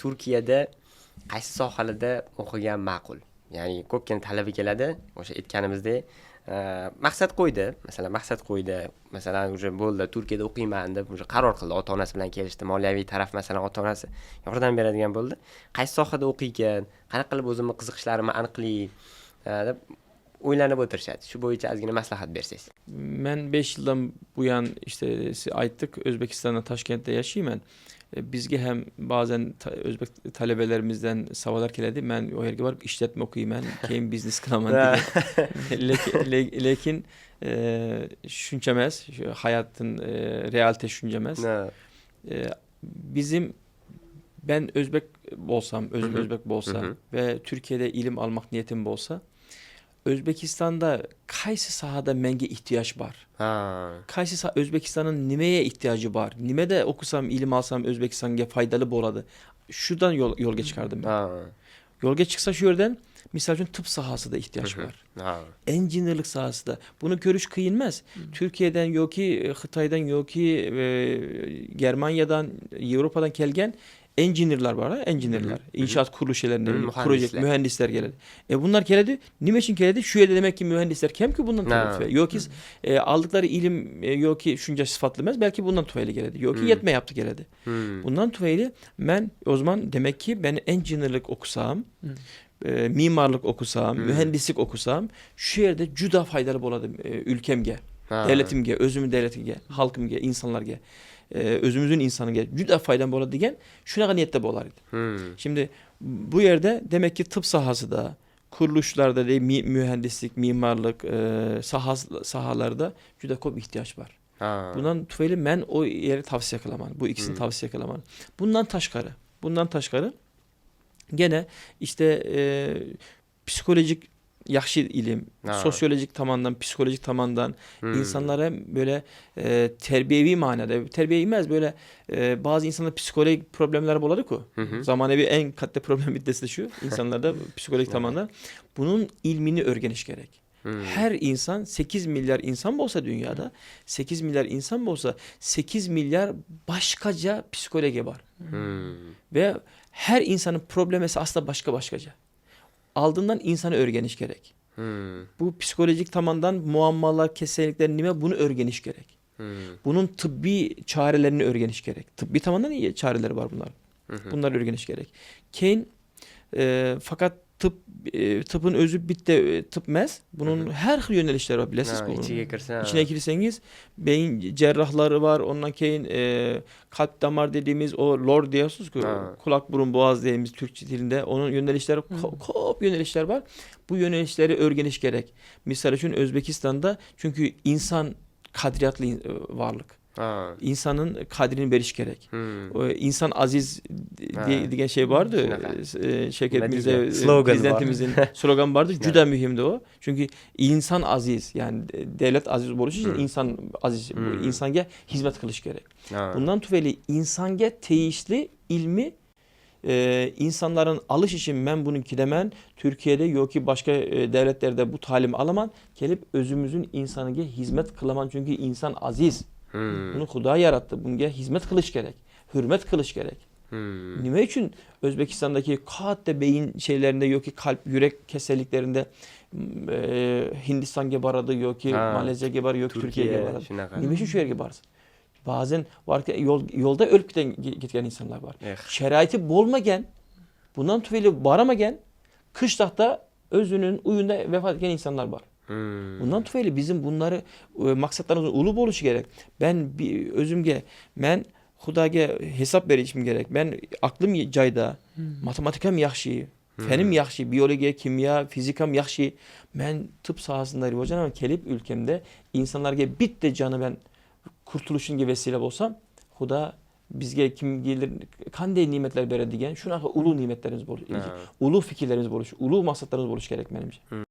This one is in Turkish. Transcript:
turkiyada qaysi sohalarda o'qigan ma'qul? Ya'ni ko'pgina talaba keladi o'sha aytganimizdek e, maqsad qo'ydi. Masalan maqsad qo'ydi. Masalan уже bo'ldi turkiyada o'qiyman deb уже qaror qildi. Ota onasi bilan kelishdi moliyaviy taraf masalan ota onasi yordam beradigan bo'ldi. Qaysi sohada o'qiykan qanaqa qilib o'zimni qiziqishlarimni aniqlay e, deb o'ylanib o'tirishadi. Shu bo'yicha ozgina maslahat bersangiz. Men 5 yildan bu yan işte aytdik o'zbekistonda toshkentda yashayman. Bizge hem bazen ta- Özbek talebelerimizden savalar keledi. Ben o yerge varıp işletme okuyayım ben. Keyin business kılaman Lekin e, şunçamaz. Şu hayatın e, realite şunçamaz. Ne? E, bizim ben Özbek olsam, özüm Hı hı. Özbek olsa Hı hı. ve Türkiye'de ilim almak niyetim olsa Özbekistan'da kaysi sahada menge ihtiyaç var? ha Kaysi sah Özbekistan'ın nimeye ihtiyacı var? Nimede okusam, ilim alsam Özbekistan'a faydalı boladı. Şuradan yol, yolga çıkardım ben. ha Yolga çıksa şu yerden misal için tıp sahası da ihtiyaç var. ha Engineerlik sahası da. Bunu görüş kıyılmaz. Türkiye'den yok ki, Xitay'dan yok ki, e, Germanya'dan, Avrupa'dan gelgen engineerlar var ha, engineerlar. İnşaat kuruluş şeylerinde, Hı, proje, mühendisler. geldi. E bunlar geldi. Nime için geldi? Şu yerde demek ki mühendisler kim ki bundan Ha. tufaylı. Yok ki e, aldıkları ilim e, yok ki şunca sıfatlamaz. Belki bundan tufaylı geldi. Yok ki Hı. yetme yaptı geldi. hmm. Bundan tufaylı ben o zaman demek ki ben engineerlik okusam, e, mimarlık okusam, Hı. mühendislik okusam şu yerde cüda faydalı boladım e, ülkemge, Ha. devletimge, özümün devletimge, halkımge, insanlarge, e, özümüzün insanıge cüda faydalı boladı diyen şuna niyette bolardı. Hmm. Şimdi bu yerde demek ki tıp sahası da, kuruluşlarda değil, mi- mühendislik, mimarlık e, sahas, sahalarda cüda çok ihtiyaç var. Ha. Bundan tufaylı ben o yeri tavsiye kılaman. Bu ikisini Hmm. tavsiye kılaman. Bundan taşkarı. Bundan taşkarı gene işte e, psikolojik yaxşı ilim, Ha. sosyolojik tamandan, psikolojik tamandan Hmm. insanlara böyle e, terbiyevi manada, terbiye imez böyle e, bazı insanlar psikolojik problemler boladı hı. Zamanevi en katlı problem biddesi de şu. insanlarda psikolojik tamandan. Bunun ilmini öğreniş gerek. Hmm. Her insan 8 milyar insan olsa dünyada 8 milyar insan olsa 8 milyar başkaca psikoloji var. Hmm. Ve her insanın problemesi aslında başka başkaca. Aldığından insanı öğreniş gerek. Hmm. Bu psikolojik tamandan muammalar, kesinlikler nime bunu öğreniş gerek. Hmm. Bunun tıbbi çarelerini öğreniş gerek. Tıbbi tamandan iyi çareleri var bunlar. Hı. Bunları öğreniş gerek. Kane e, fakat tıp e, tıpın özü bitti e, tıpmez. Bunun Hı hı. her yönelişleri var bilesiz Ha, içiga kirsa İçine girseniz beyin cerrahları var. Ondan keyin e, kalp damar dediğimiz o lor diyorsunuz ki Ha. kulak burun boğaz dediğimiz Türkçe dilinde onun yönelişleri ko- kop yönelişler var. Bu yönelişleri öğreniş gerek. Misal için Özbekistan'da çünkü insan kadriyatlı e, varlık. Ha. İnsanın kadrini beriş gerek. Hmm. İnsan aziz Ha. diye, diye şey vardı. E, Mirza diyeceğim? e, Slogan var. prezidentimizin slogan vardı. Cüda mühimdi o. Çünkü insan aziz yani de- devlet aziz oluşu için Hmm. insan aziz Hmm. insanga hizmet kılış gerek. Ha. Bundan tüfeli insanga teyişli ilmi e, insanların alış için ben bunu kidemen Türkiye'de yok ki başka e, devletlerde bu talimi alaman gelip özümüzün insanıga hizmet kılaman çünkü insan aziz. Hmm. Bunu Huda yarattı. Bunga hizmet kılış gerek. Hürmet kılış gerek. Hmm. Nime için Özbekistan'daki kaatte beyin şeylerinde yok ki kalp yürek keseliklerinde e, Hindistan'a baradı yok ki Ha. Malezyaga var yok ki Türkiye'ye Turkiye baradı. shunaqa. Nime için şu yerge barsın? Bazen var ki yol, yolda ölüp giden, gitken insanlar var. Eh. Şeraiti bolmagen, bundan tüfeyle baramagen, kışlakta özünün uyunda vefat eden insanlar var. Hmm. Bundan tüfeyle bizim bunları e, maksatlarımızın ulu oluşu gerek. Ben bir özümge, ben Hudaga hesap verişim gerek. Ben aklım cayda, matematikem yaxşı, fenim yaxşı, biyoloji, kimya, fizikam yaxşı. Ben tıp sahasında rivocan ama kelip ülkemde insanlarga bitti canı ben kurtuluşun vesile olsam Huda bizge kim gelir kanday nimetler bere digen şunaqa ulu nimetlerimiz boluş, Ha. ulu fikirlerimiz boluş, ulu maksatlarımız boluş gerek menimce.